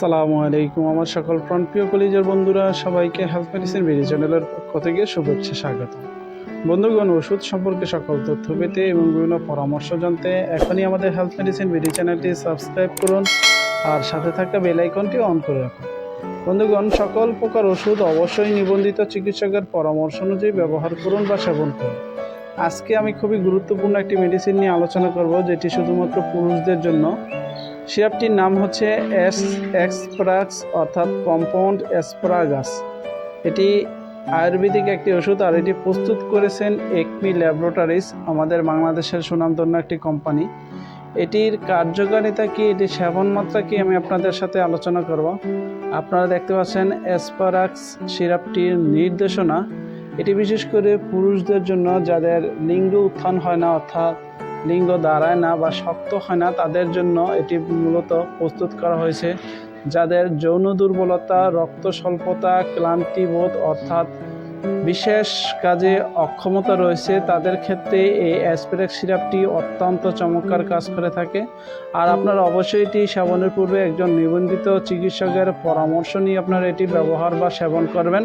আসসালামু আলাইকুম, আমার সকল ফ্রন্ট প্রাণপ্রিয় কলেজের বন্ধুরা, সবাইকে হেলথ মেডিসিন ভিডিও চ্যানেলের পক্ষ থেকে শুভেচ্ছা স্বাগত বন্ধুগণ, ওষুধ সম্পর্কে সকল তথ্য পেতে এবং বিভিন্ন পরামর্শ জানতে এখনই আমাদের হেলথ মেডিসিন ভিডিও চ্যানেলটি সাবস্ক্রাইব করুন আর সাথে থাকা বেল আইকনটি অন করে রাখুন। বন্ধুগণ, সকল প্রকার ওষুধ অবশ্যই নিবন্ধিত চিকিৎসকের পরামর্শ অনুযায়ী ব্যবহার করুন বা সেবন করুন। আজকে আমি খুবই গুরুত্বপূর্ণ একটি মেডিসিন নিয়ে আলোচনা করব, যেটি শুধুমাত্র পুরুষদের জন্য। সিরাপটির নাম হচ্ছে এস এক্সপ্রাক্স অর্থাৎ কম্পাউন্ড এসপ্রাগাস। এটি আয়ুর্বেদিক একটি ওষুধ আর এটি প্রস্তুত করেছেন একমি ল্যাবরেটরিজ, আমাদের বাংলাদেশের সুনামধন্য একটি কোম্পানি। এটির কার্যকারিতা কি এটি সেবন মাত্রা কি, আমি আপনাদের সাথে আলোচনা করব। আপনারা দেখতে পাচ্ছেন এসপারাক্স সিরাপটির নির্দেশনা। এটি বিশেষ করে পুরুষদের জন্য যাদের লিঙ্গ উত্থান হয় না, অর্থাৎ লিঙ্গ দাঁড়ায় না বা শক্ত হয় না, তাদের জন্য এটি মূলত প্রস্তুত করা হয়েছে। যাদের যৌন দুর্বলতা, রক্ত স্বল্পতা, ক্লান্তিবোধ অর্থাৎ বিশেষ কাজে অক্ষমতা রয়েছে, তাদের ক্ষেত্রে এই অ্যাসপিরেক্স সিরাপটি অত্যন্ত চমৎকার কাজ করে থাকে। আর আপনারা অবশ্যই এটি সেবনের পূর্বে একজন নিবন্ধিত চিকিৎসকের পরামর্শ নিয়ে আপনারা এটি ব্যবহার বা সেবন করবেন।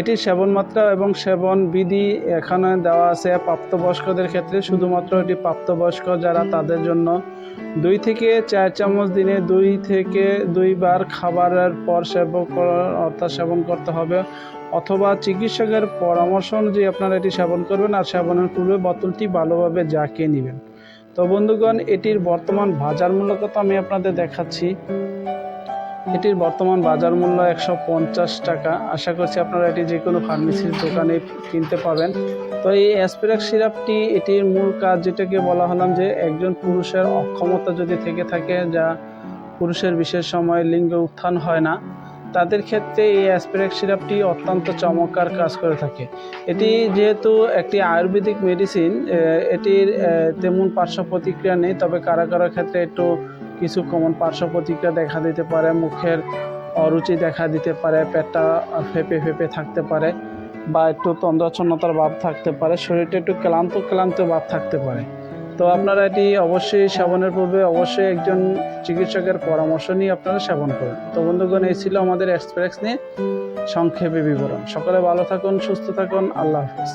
এটি সেবন মাত্রা এবং সেবন বিধি এখানে দেওয়া আছে প্রাপ্তবয়স্কদের ক্ষেত্রে। শুধুমাত্র এটি প্রাপ্তবয়স্ক যারা তাদের জন্য দুই থেকে চার চামচ দিনে দুই থেকে দুইবার খাবারের পর সেবন অর্থাৎ সেবন করতে হবে। অথবা চিকিৎসকের পরামর্শ অনুযায়ী আপনারা এটি সেবন করবেন আর সেবনের পূর্বে বোতলটি ভালোভাবে জাঁকিয়ে নেবেন। তো বন্ধুগণ, এটির বর্তমান বাজার মূল্য কত আমি আপনাদের দেখাচ্ছি। এটির বর্তমান বাজার মূল্য একশো পঞ্চাশ টাকা। আশা করছি আপনারা এটি যে কোনো ফার্মেসির দোকানে কিনতে পাবেন তো এই অ্যাসপিরাক সিরাপটি, এটির মূল কাজ যেটাকে বলা হলাম যে একজন পুরুষের অক্ষমতা যদি থেকে থাকে, যা পুরুষের বিশেষ সময় লিঙ্গ উত্থান হয় না, তাদের ক্ষেত্রে এই অ্যাসপিরাক সিরাপটি অত্যন্ত চমৎকার কাজ করে থাকে। এটি যেহেতু একটি আয়ুর্বেদিক মেডিসিন এটির তেমন পার্শ্ব প্রতিক্রিয়া নেই, তবে কারা কারও ক্ষেত্রে একটু কিছু কমন পার্শ্ব প্রতিক্রিয়া দেখা দিতে পারে, মুখের অরুচি দেখা দিতে পারে, পেটটা ফেপে ফেপে থাকতে পারে বা একটু তন্দ্রাচ্ছন্নতার ভাব থাকতে পারে, শরীরটা একটু ক্লান্ত ক্লান্ত ভাব থাকতে পারে। তো আপনারা এটি অবশ্যই সেবনের পূর্বে অবশ্যই একজন চিকিৎসকের পরামর্শ নিয়ে আপনারা সেবন করুন। তো বন্ধুগণ, এই ছিল আমাদের এক্সপ্রেস নিয়ে সংক্ষেপে বিবরণ। সকলে ভালো থাকুন, সুস্থ থাকুন, আল্লাহ হাফিজ।